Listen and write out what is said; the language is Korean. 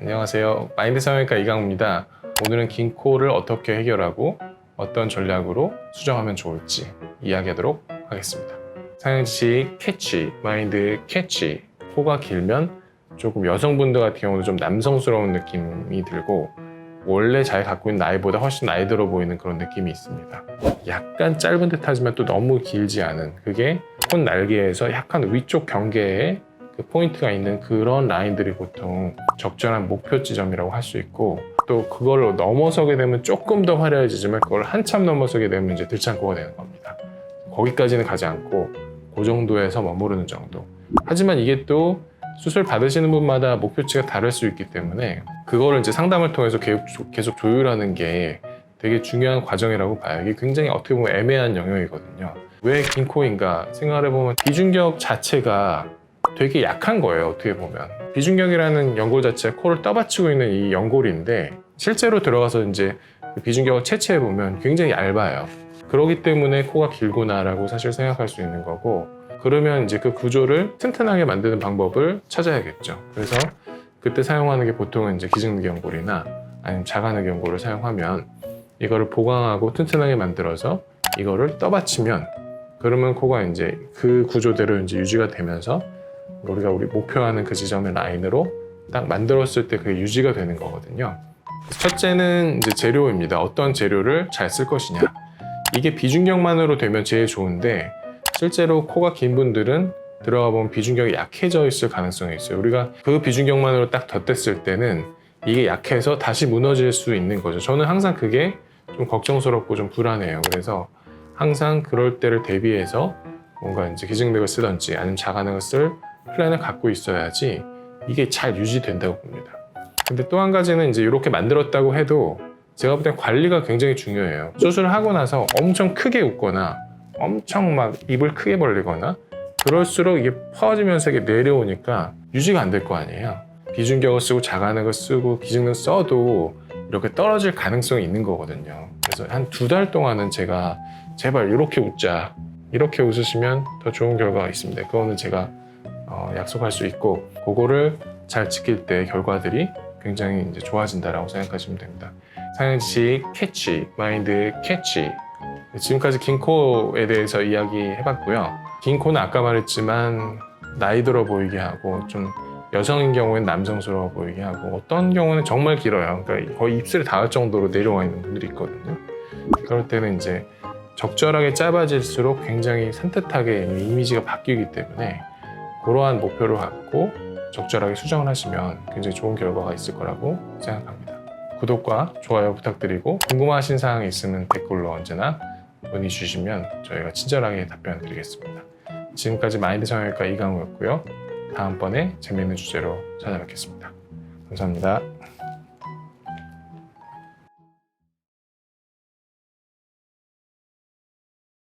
안녕하세요. 마인드 성형외과 이강우입니다. 오늘은 긴 코를 어떻게 해결하고 어떤 전략으로 수정하면 좋을지 이야기하도록 하겠습니다. 상형지식 캐치, 마인드 캐치. 코가 길면 조금 여성분들 같은 경우는 좀 남성스러운 느낌이 들고 원래 잘 갖고 있는 나이보다 훨씬 나이 들어 보이는 그런 느낌이 있습니다. 약간 짧은 듯 하지만 또 너무 길지 않은 그게 콧 날개에서 약간 위쪽 경계에 그 포인트가 있는 그런 라인들이 보통 적절한 목표 지점이라고 할 수 있고 또 그걸 넘어서게 되면 조금 더 화려해지지만 그걸 한참 넘어서게 되면 이제 들창코가 되는 겁니다. 거기까지는 가지 않고 그 정도에서 머무르는 정도. 하지만 이게 또 수술 받으시는 분마다 목표치가 다를 수 있기 때문에 그거를 이제 상담을 통해서 계속, 조율하는 게 되게 중요한 과정이라고 봐요. 이게 굉장히 어떻게 보면 애매한 영역이거든요. 왜 긴 코인가 생각을 해보면 비중격 자체가 되게 약한 거예요. 어떻게 보면 비중격이라는 연골 자체가 코를 떠받치고 있는 이 연골인데 실제로 들어가서 이제 그 비중격을 채취해 보면 굉장히 얇아요. 그렇기 때문에 코가 길구나라고 사실 생각할 수 있는 거고 그러면 이제 그 구조를 튼튼하게 만드는 방법을 찾아야겠죠. 그래서 그때 사용하는 게 보통은 이제 기증늑연골이나 아니면 자가늑연골을 사용하면 이거를 보강하고 튼튼하게 만들어서 이거를 떠받치면 그러면 코가 이제 그 구조대로 이제 유지가 되면서 우리가 우리 목표하는 그 지점의 라인으로 딱 만들었을 때 그게 유지가 되는 거거든요. 첫째는 이제 재료입니다. 어떤 재료를 잘 쓸 것이냐. 이게 비중격만으로 되면 제일 좋은데 실제로 코가 긴 분들은 들어가 보면 비중격이 약해져 있을 가능성이 있어요. 우리가 그 비중격만으로 딱 덧댔을 때는 이게 약해서 다시 무너질 수 있는 거죠. 저는 항상 그게 좀 걱정스럽고 좀 불안해요. 그래서 항상 그럴 때를 대비해서 뭔가 이제 기증맥을 쓰던지 아니면 자가능을 쓸 플랜을 갖고 있어야지 이게 잘 유지된다고 봅니다. 근데 또 한 가지는 이제 이렇게 만들었다고 해도 제가 볼 땐 관리가 굉장히 중요해요. 수술을 하고 나서 엄청 크게 웃거나 엄청 막 입을 크게 벌리거나 그럴수록 이게 퍼지면서 이게 내려오니까 유지가 안 될 거 아니에요. 비중격을 쓰고 자가능을 쓰고 기증을 써도 이렇게 떨어질 가능성이 있는 거거든요. 그래서 한 두 달 동안은 제가 제발 이렇게 웃자. 이렇게 웃으시면 더 좋은 결과가 있습니다. 그거는 제가 어, 약속할 수 있고 그거를 잘 지킬 때 결과들이 굉장히 이제 좋아진다라고 생각하시면 됩니다. 상현씨 캐치, 마인드 캐치. 지금까지 긴 코에 대해서 이야기해봤고요. 긴 코는 아까 말했지만 나이 들어 보이게 하고 좀 여성인 경우에는 남성스러워 보이게 하고 어떤 경우는 정말 길어요. 그러니까 거의 입술에 닿을 정도로 내려와 있는 분들이 있거든요. 그럴 때는 이제 적절하게 짧아질수록 굉장히 산뜻하게 이미지가 바뀌기 때문에 그러한 목표를 갖고 적절하게 수정을 하시면 굉장히 좋은 결과가 있을 거라고 생각합니다. 구독과 좋아요 부탁드리고 궁금하신 사항이 있으면 댓글로 언제나 문의 주시면 저희가 친절하게 답변 드리겠습니다. 지금까지 마인드 성형외과 이강우였고요. 다음번에 재미있는 주제로 찾아뵙겠습니다. 감사합니다.